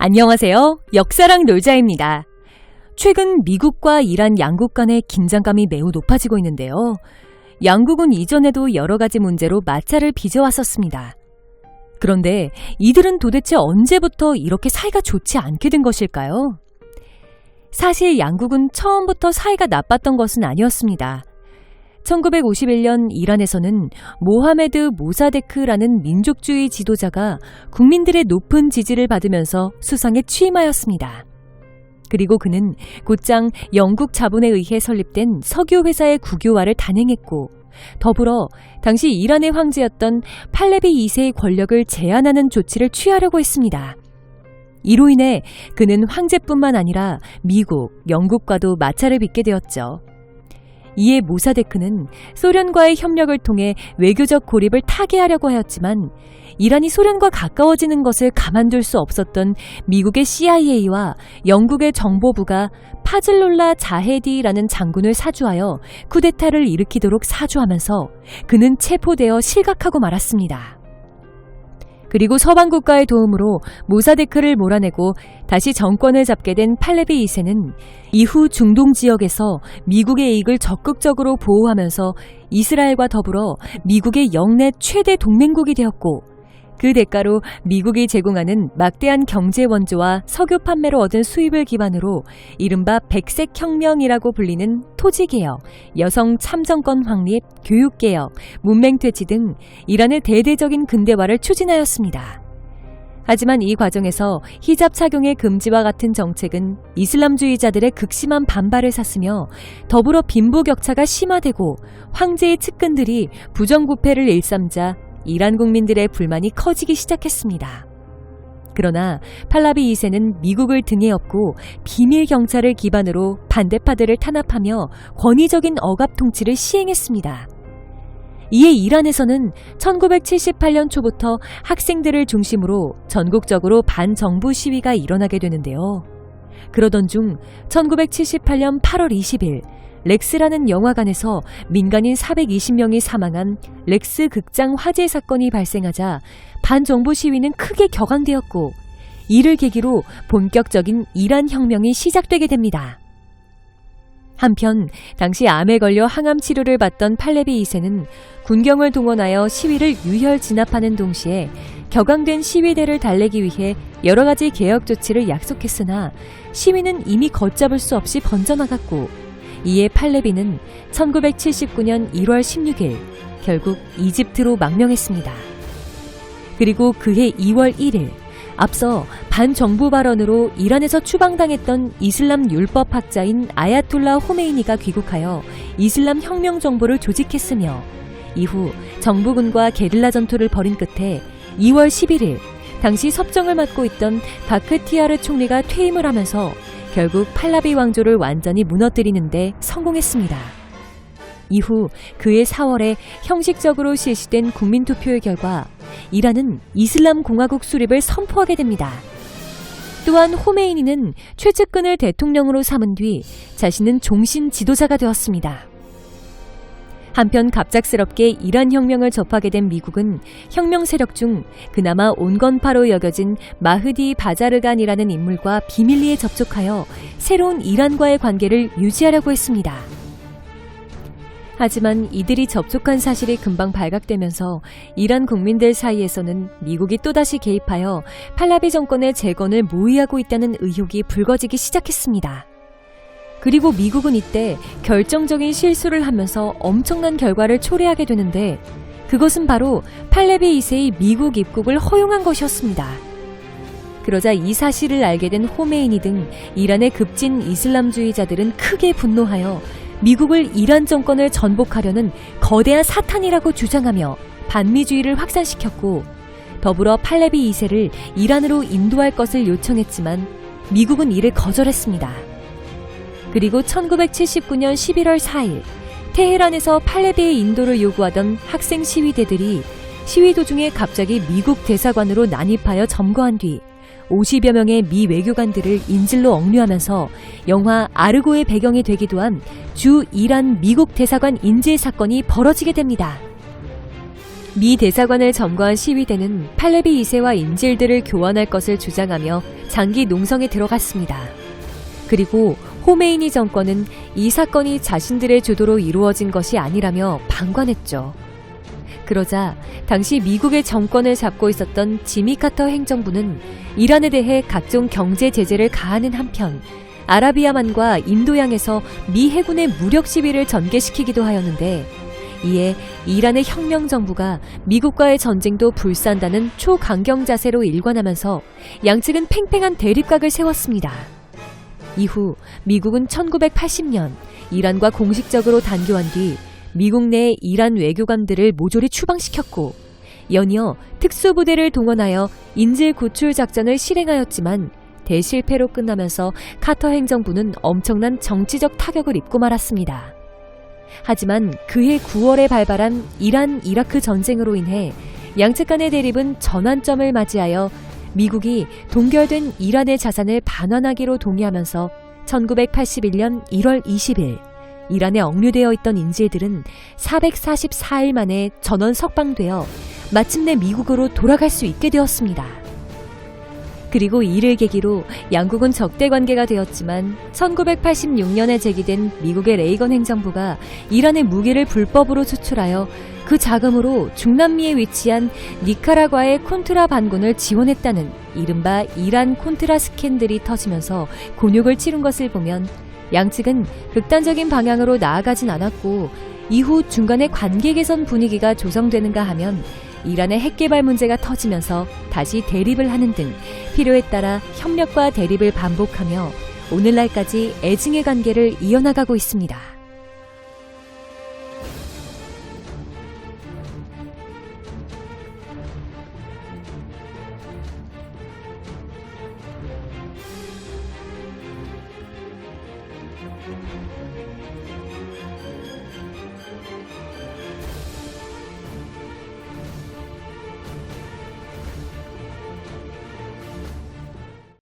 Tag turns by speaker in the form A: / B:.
A: 안녕하세요. 역사랑 놀자입니다. 최근 미국과 이란 양국 간의 긴장감이 매우 높아지고 있는데요. 양국은 이전에도 여러 가지 문제로 마찰을 빚어왔었습니다. 그런데 이들은 도대체 언제부터 이렇게 사이가 좋지 않게 된 것일까요? 사실 양국은 처음부터 사이가 나빴던 것은 아니었습니다. 1951년 이란에서는 모하메드 모사데크라는 민족주의 지도자가 국민들의 높은 지지를 받으면서 수상에 취임하였습니다. 그리고 그는 곧장 영국 자본에 의해 설립된 석유 회사의 국유화를 단행했고 더불어 당시 이란의 황제였던 팔레비 2세의 권력을 제한하는 조치를 취하려고 했습니다. 이로 인해 그는 황제뿐만 아니라 미국, 영국과도 마찰을 빚게 되었죠. 이에 모사데크는 소련과의 협력을 통해 외교적 고립을 타개하려고 하였지만 이란이 소련과 가까워지는 것을 가만둘 수 없었던 미국의 CIA와 영국의 정보부가 파즐롤라 자헤디라는 장군을 사주하여 쿠데타를 일으키도록 사주하면서 그는 체포되어 실각하고 말았습니다. 그리고 서방 국가의 도움으로 모사데크를 몰아내고 다시 정권을 잡게 된 팔레비 2세는 이후 중동 지역에서 미국의 이익을 적극적으로 보호하면서 이스라엘과 더불어 미국의 영내 최대 동맹국이 되었고 그 대가로 미국이 제공하는 막대한 경제 원조와 석유 판매로 얻은 수입을 기반으로 이른바 백색 혁명이라고 불리는 토지 개혁, 여성 참정권 확립, 교육 개혁, 문맹 퇴치 등 이란의 대대적인 근대화를 추진하였습니다. 하지만 이 과정에서 히잡 착용의 금지와 같은 정책은 이슬람주의자들의 극심한 반발을 샀으며 더불어 빈부 격차가 심화되고 황제의 측근들이 부정부패를 일삼자 이란 국민들의 불만이 커지기 시작했습니다. 그러나 팔라비 2세는 미국을 등에 업고 비밀 경찰을 기반으로 반대파들을 탄압하며 권위적인 억압 통치를 시행했습니다. 이에 이란에서는 1978년 초부터 학생들을 중심으로 전국적으로 반정부 시위가 일어나게 되는데요. 그러던 중 1978년 8월 20일 렉스라는 영화관에서 민간인 420명이 사망한 렉스 극장 화재 사건이 발생하자 반정부 시위는 크게 격앙되었고 이를 계기로 본격적인 이란 혁명이 시작되게 됩니다. 한편 당시 암에 걸려 항암 치료를 받던 팔레비 2세는 군경을 동원하여 시위를 유혈 진압하는 동시에 격앙된 시위대를 달래기 위해 여러 가지 개혁 조치를 약속했으나 시위는 이미 걷잡을 수 없이 번져나갔고 이에 팔레비는 1979년 1월 16일 결국 이집트로 망명했습니다. 그리고 그해 2월 1일 앞서 반정부 발언으로 이란에서 추방당했던 이슬람 율법 학자인 아야톨라 호메이니가 귀국하여 이슬람 혁명 정부를 조직했으며 이후 정부군과 게릴라 전투를 벌인 끝에 2월 11일 당시 섭정을 맡고 있던 바크티아르 총리가 퇴임을 하면서 결국 팔라비 왕조를 완전히 무너뜨리는데 성공했습니다. 이후 그해 4월에 형식적으로 실시된 국민투표의 결과 이란은 이슬람 공화국 수립을 선포하게 됩니다. 또한 호메이니는 최측근을 대통령으로 삼은 뒤 자신은 종신 지도자가 되었습니다. 한편 갑작스럽게 이란 혁명을 접하게 된 미국은 혁명 세력 중 그나마 온건파로 여겨진 마흐디 바자르간이라는 인물과 비밀리에 접촉하여 새로운 이란과의 관계를 유지하려고 했습니다. 하지만 이들이 접촉한 사실이 금방 발각되면서 이란 국민들 사이에서는 미국이 또다시 개입하여 팔라비 정권의 재건을 모의하고 있다는 의혹이 불거지기 시작했습니다. 그리고 미국은 이때 결정적인 실수를 하면서 엄청난 결과를 초래하게 되는데 그것은 바로 팔레비 2세의 미국 입국을 허용한 것이었습니다. 그러자 이 사실을 알게 된 호메이니 등 이란의 급진 이슬람주의자들은 크게 분노하여 미국을 이란 정권을 전복하려는 거대한 사탄이라고 주장하며 반미주의를 확산시켰고 더불어 팔레비 2세를 이란으로 인도할 것을 요청했지만 미국은 이를 거절했습니다. 그리고 1979년 11월 4일 테헤란에서 팔레비의 인도를 요구하던 학생 시위대들이 시위 도중에 갑자기 미국 대사관으로 난입하여 점거한 뒤 50여 명의 미 외교관들을 인질로 억류하면서 영화 아르고의 배경이 되기도 한 주 이란 미국 대사관 인질 사건이 벌어지게 됩니다. 미 대사관을 점거한 시위대는 팔레비 2세와 인질들을 교환할 것을 주장하며 장기 농성에 들어갔습니다. 그리고 호메이니 정권은 이 사건이 자신들의 주도로 이루어진 것이 아니라며 방관했죠. 그러자 당시 미국의 정권을 잡고 있었던 지미 카터 행정부는 이란에 대해 각종 경제 제재를 가하는 한편 아라비아만과 인도양에서 미 해군의 무력 시위를 전개시키기도 하였는데 이에 이란의 혁명 정부가 미국과의 전쟁도 불사한다는 초강경 자세로 일관하면서 양측은 팽팽한 대립각을 세웠습니다. 이후 미국은 1980년 이란과 공식적으로 단교한 뒤 미국 내 이란 외교관들을 모조리 추방시켰고 연이어 특수부대를 동원하여 인질 구출 작전을 실행하였지만 대실패로 끝나면서 카터 행정부는 엄청난 정치적 타격을 입고 말았습니다. 하지만 그해 9월에 발발한 이란 이라크 전쟁으로 인해 양측 간의 대립은 전환점을 맞이하여 미국이 동결된 이란의 자산을 반환하기로 동의하면서 1981년 1월 20일 이란에 억류되어 있던 인질들은 444일 만에 전원 석방되어 마침내 미국으로 돌아갈 수 있게 되었습니다. 그리고 이를 계기로 양국은 적대 관계가 되었지만 1986년에 제기된 미국의 레이건 행정부가 이란의 무기를 불법으로 수출하여 그 자금으로 중남미에 위치한 니카라과의 콘트라 반군을 지원했다는 이른바 이란 콘트라 스캔들이 터지면서 곤욕을 치른 것을 보면 양측은 극단적인 방향으로 나아가진 않았고 이후 중간에 관계 개선 분위기가 조성되는가 하면 이란의 핵 개발 문제가 터지면서 다시 대립을 하는 등 필요에 따라 협력과 대립을 반복하며 오늘날까지 애증의 관계를 이어나가고 있습니다. thank you